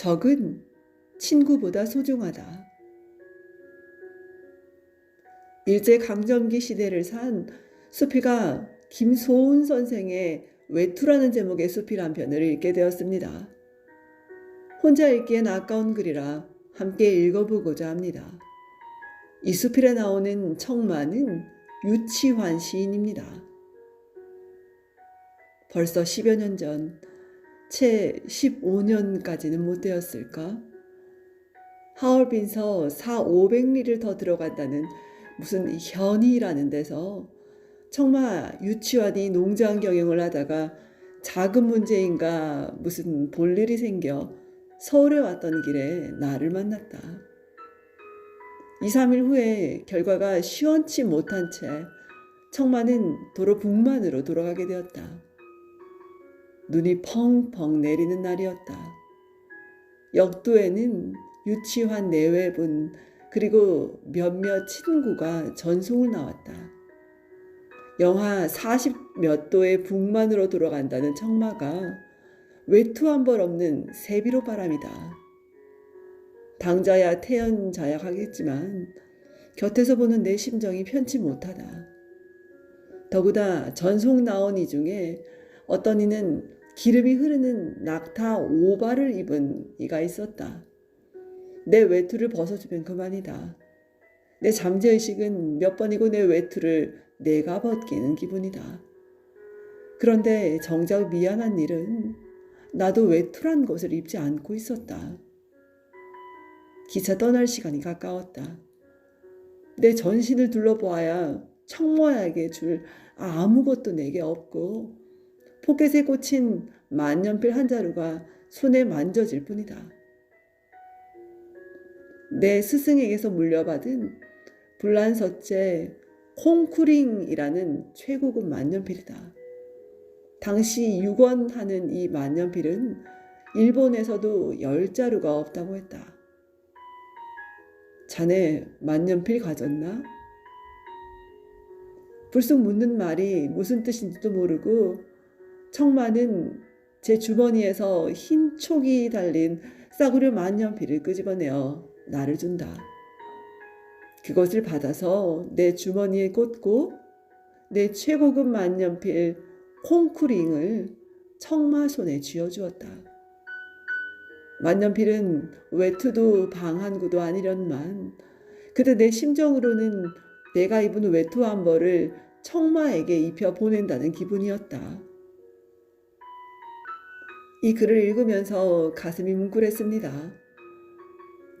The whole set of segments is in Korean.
적은 친구보다 소중하다. 일제 강점기 시대를 산 수필가 김소은 선생의 외투라는 제목의 수필 한 편을 읽게 되었습니다. 혼자 읽기엔 아까운 글이라 함께 읽어보고자 합니다. 이 수필에 나오는 청마는 유치환 시인입니다. 벌써 10여 년 전, 채 15년까지는 못 되었을까? 하얼빈서 4, 500리를 더 들어간다는 무슨 현이라는 데서 청마 유치환이 농장 경영을 하다가 자금 문제인가 무슨 볼일이 생겨 서울에 왔던 길에 나를 만났다. 2, 3일 후에 결과가 시원치 못한 채 청마는 도로 북만으로 돌아가게 되었다. 눈이 펑펑 내리는 날이었다. 역도에는 유치환 내외분 그리고 몇몇 친구가 전송을 나왔다. 영하 40몇 도의 북만으로 돌아간다는 청마가 외투 한 벌 없는 세비로 바람이다. 당자야 태연자약 하겠지만 곁에서 보는 내 심정이 편치 못하다. 더구나 전송 나온 이 중에 어떤 이는 기름이 흐르는 낙타 오바를 입은 이가 있었다. 내 외투를 벗어주면 그만이다. 내 잠재의식은 몇 번이고 내 외투를 내가 벗기는 기분이다. 그런데 정작 미안한 일은 나도 외투란 것을 입지 않고 있었다. 기차 떠날 시간이 가까웠다. 내 전신을 둘러보아야 청모에게 줄 아무것도 내게 없고 포켓에 꽂힌 만년필 한 자루가 손에 만져질 뿐이다. 내 스승에게서 물려받은 불란서째 콩쿠링이라는 최고급 만년필이다. 당시 6원 하는 이 만년필은 일본에서도 열 자루가 없다고 했다. 자네 만년필 가졌나? 불쑥 묻는 말이 무슨 뜻인지도 모르고 청마는 제 주머니에서 흰 촉이 달린 싸구려 만년필을 끄집어내어 나를 준다. 그것을 받아서 내 주머니에 꽂고 내 최고급 만년필 콩쿠링을 청마 손에 쥐어주었다. 만년필은 외투도 방한구도 아니련만 그때 내 심정으로는 내가 입은 외투 한 벌을 청마에게 입혀 보낸다는 기분이었다. 이 글을 읽으면서 가슴이 뭉클했습니다.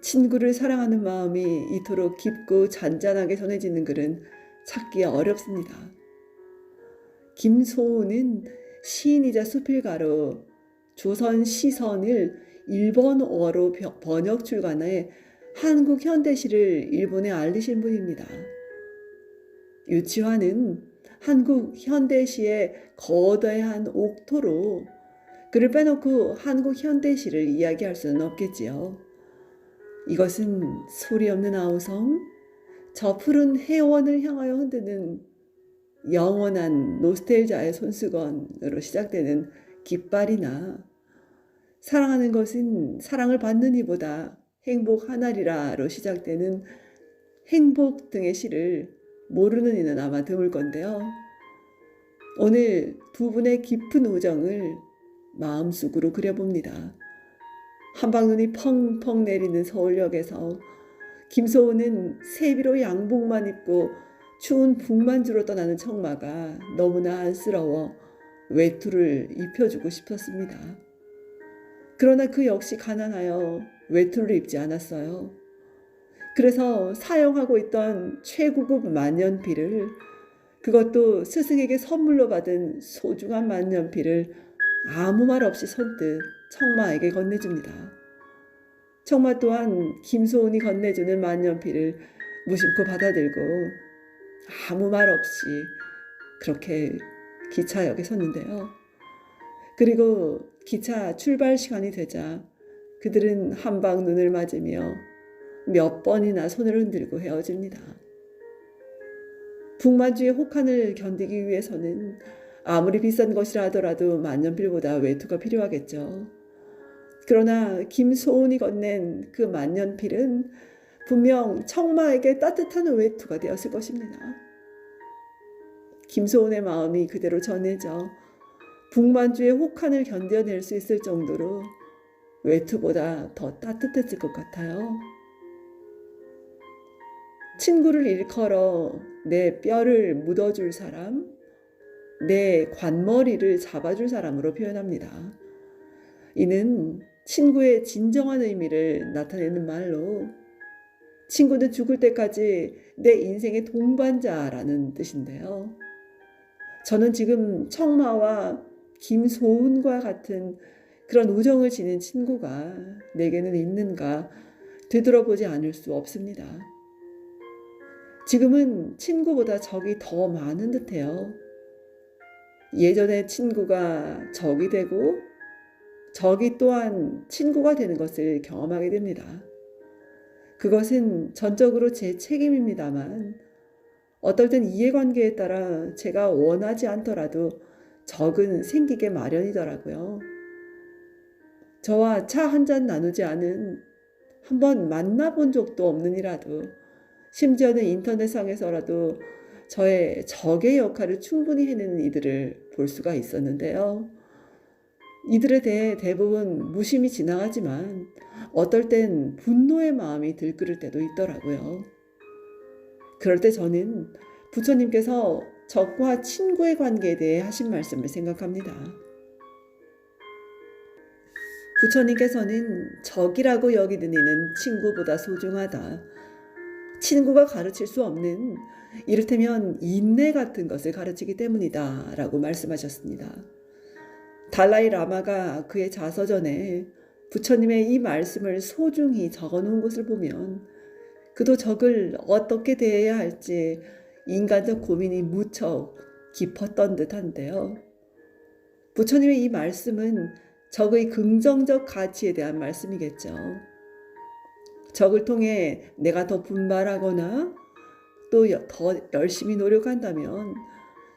친구를 사랑하는 마음이 이토록 깊고 잔잔하게 전해지는 글은 찾기 어렵습니다. 김소우는 시인이자 수필가로 조선 시선을 일본어로 번역 출간해 한국 현대시를 일본에 알리신 분입니다. 유치화는 한국 현대시의 거대한 옥토로 그를 빼놓고 한국 현대시를 이야기할 수는 없겠지요. 이것은 소리 없는 아우성, 저 푸른 해원을 향하여 흔드는 영원한 노스텔자의 손수건으로 시작되는 깃발이나 사랑하는 것은 사랑을 받는 이보다 행복 하나리라로 시작되는 행복 등의 시를 모르는 이는 아마 드물 건데요. 오늘 두 분의 깊은 우정을 마음속으로 그려봅니다. 한방눈이 펑펑 내리는 서울역에서 김소은은 세비로 양복만 입고 추운 북만주로 떠나는 청마가 너무나 안쓰러워 외투를 입혀주고 싶었습니다. 그러나 그 역시 가난하여 외투를 입지 않았어요. 그래서 사용하고 있던 최고급 만년필을 그것도 스승에게 선물로 받은 소중한 만년필을 아무 말 없이 선뜻 청마에게 건네줍니다. 청마 또한 김소은이 건네주는 만년필을 무심코 받아들고 아무 말 없이 그렇게 기차역에 섰는데요. 그리고 기차 출발 시간이 되자 그들은 한방 눈을 맞으며 몇 번이나 손을 흔들고 헤어집니다. 북만주의 혹한을 견디기 위해서는 아무리 비싼 것이라 하더라도 만년필보다 외투가 필요하겠죠. 그러나 김소은이 건넨 그 만년필은 분명 청마에게 따뜻한 외투가 되었을 것입니다. 김소은의 마음이 그대로 전해져 북만주의 혹한을 견뎌낼 수 있을 정도로 외투보다 더 따뜻했을 것 같아요. 친구를 일컬어 내 뼈를 묻어줄 사람, 내 관머리를 잡아줄 사람으로 표현합니다. 이는 친구의 진정한 의미를 나타내는 말로 친구는 죽을 때까지 내 인생의 동반자라는 뜻인데요. 저는 지금 청마와 김소은과 같은 그런 우정을 지닌 친구가 내게는 있는가 되돌아보지 않을 수 없습니다. 지금은 친구보다 적이 더 많은 듯해요. 예전에 친구가 적이 되고 적이 또한 친구가 되는 것을 경험하게 됩니다. 그것은 전적으로 제 책임입니다만 어떨 땐 이해관계에 따라 제가 원하지 않더라도 적은 생기게 마련이더라고요. 저와 차 한 잔 나누지 않은 한 번 만나본 적도 없는 이라도 심지어는 인터넷상에서라도 저의 적의 역할을 충분히 해내는 이들을 볼 수가 있었는데요. 이들에 대해 대부분 무심히 지나가지만 어떨 땐 분노의 마음이 들끓을 때도 있더라고요. 그럴 때 저는 부처님께서 적과 친구의 관계에 대해 하신 말씀을 생각합니다. 부처님께서는 적이라고 여기는 이는 친구보다 소중하다. 친구가 가르칠 수 없는 이를테면 인내 같은 것을 가르치기 때문이다. 라고 말씀하셨습니다. 달라이 라마가 그의 자서전에 부처님의 이 말씀을 소중히 적어 놓은 것을 보면 그도 적을 어떻게 대해야 할지 인간적 고민이 무척 깊었던 듯한데요. 부처님의 이 말씀은 적의 긍정적 가치에 대한 말씀이겠죠. 적을 통해 내가 더 분발하거나 또 더 열심히 노력한다면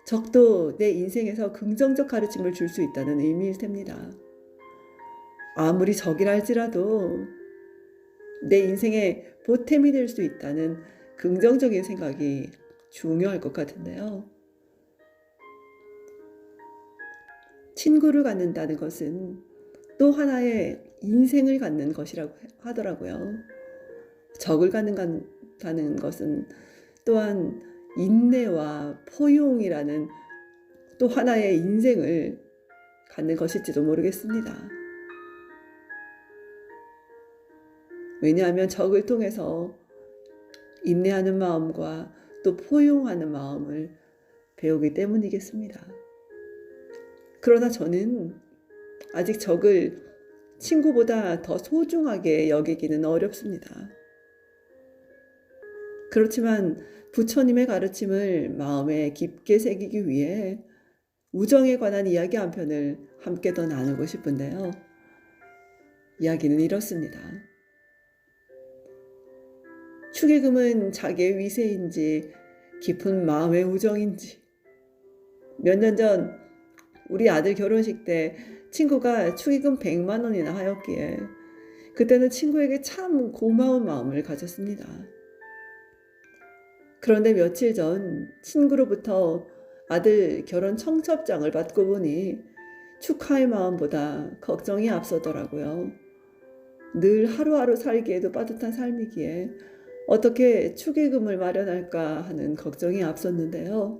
적도 내 인생에서 긍정적 가르침을 줄 수 있다는 의미일 텐니다. 아무리 적이라 할지라도 내 인생에 보탬이 될 수 있다는 긍정적인 생각이 중요할 것 같은데요. 친구를 갖는다는 것은 또 하나의 인생을 갖는 것이라고 하더라고요. 적을 갖는다는 것은 또한 인내와 포용이라는 또 하나의 인생을 갖는 것일지도 모르겠습니다. 왜냐하면 적을 통해서 인내하는 마음과 또 포용하는 마음을 배우기 때문이겠습니다. 그러나 저는 아직 적을 친구보다 더 소중하게 여기기는 어렵습니다. 그렇지만 부처님의 가르침을 마음에 깊게 새기기 위해 우정에 관한 이야기 한 편을 함께 더 나누고 싶은데요. 이야기는 이렇습니다. 축의금은 자기의 위세인지 깊은 마음의 우정인지 몇 년 전 우리 아들 결혼식 때 친구가 축의금 100만 원이나 하였기에 그때는 친구에게 참 고마운 마음을 가졌습니다. 그런데 며칠 전 친구로부터 아들 결혼 청첩장을 받고 보니 축하의 마음보다 걱정이 앞서더라고요. 늘 하루하루 살기에도 빠듯한 삶이기에 어떻게 축의금을 마련할까 하는 걱정이 앞섰는데요.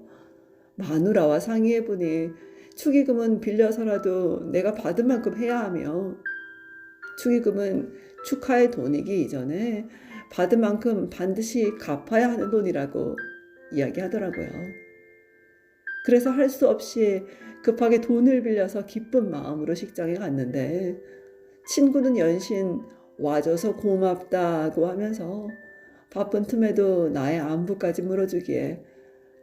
마누라와 상의해 보니 축의금은 빌려서라도 내가 받은 만큼 해야 하며 축의금은 축하의 돈이기 이전에 받은 만큼 반드시 갚아야 하는 돈이라고 이야기하더라고요. 그래서 할 수 없이 급하게 돈을 빌려서 기쁜 마음으로 식장에 갔는데 친구는 연신 와줘서 고맙다고 하면서 바쁜 틈에도 나의 안부까지 물어주기에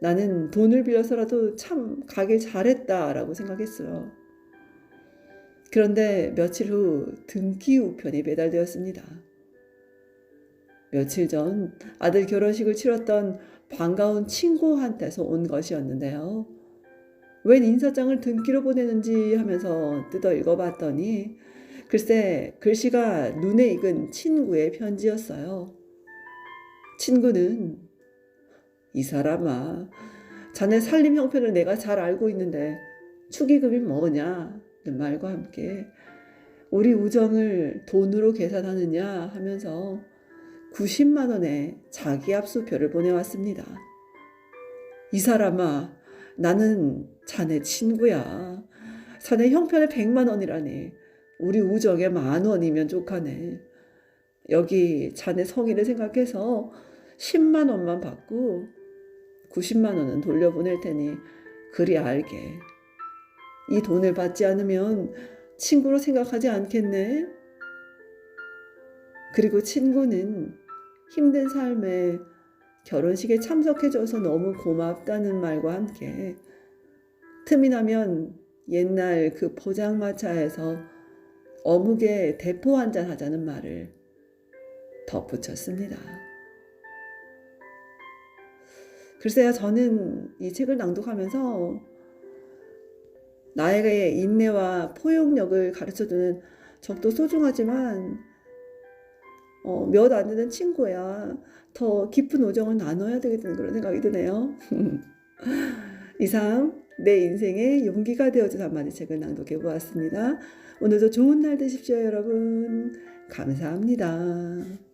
나는 돈을 빌려서라도 참 가길 잘했다라고 생각했어요. 그런데 며칠 후 등기 우편이 배달되었습니다. 며칠 전 아들 결혼식을 치렀던 반가운 친구한테서 온 것이었는데요. 웬 인사장을 등기로 보내는지 하면서 뜯어 읽어봤더니 글쎄, 글씨가 눈에 익은 친구의 편지였어요. 친구는 이 사람아, 자네 살림 형편을 내가 잘 알고 있는데 축의금이 뭐냐? 는 말과 함께 우리 우정을 돈으로 계산하느냐 하면서 90만 원의 자기 압수표를 보내왔습니다. 이 사람아, 나는 자네 친구야. 자네 형편에 100만 원이라니. 우리 우정에 만 원이면 족하네. 여기 자네 성의를 생각해서 10만 원만 받고 90만 원은 돌려보낼 테니 그리 알게. 이 돈을 받지 않으면 친구로 생각하지 않겠네? 그리고 친구는 힘든 삶에 결혼식에 참석해줘서 너무 고맙다는 말과 함께 틈이 나면 옛날 그 포장마차에서 어묵에 대포 한 잔 하자는 말을 덧붙였습니다. 글쎄요, 저는 이 책을 낭독하면서 나에게 인내와 포용력을 가르쳐주는 적도 소중하지만 어, 몇 안 되는 친구야 더 깊은 우정을 나눠야 되겠다는 그런 생각이 드네요. 이상 내 인생의 용기가 되어준 한마디 책을 낭독해 보았습니다. 오늘도 좋은 날 되십시오, 여러분. 감사합니다.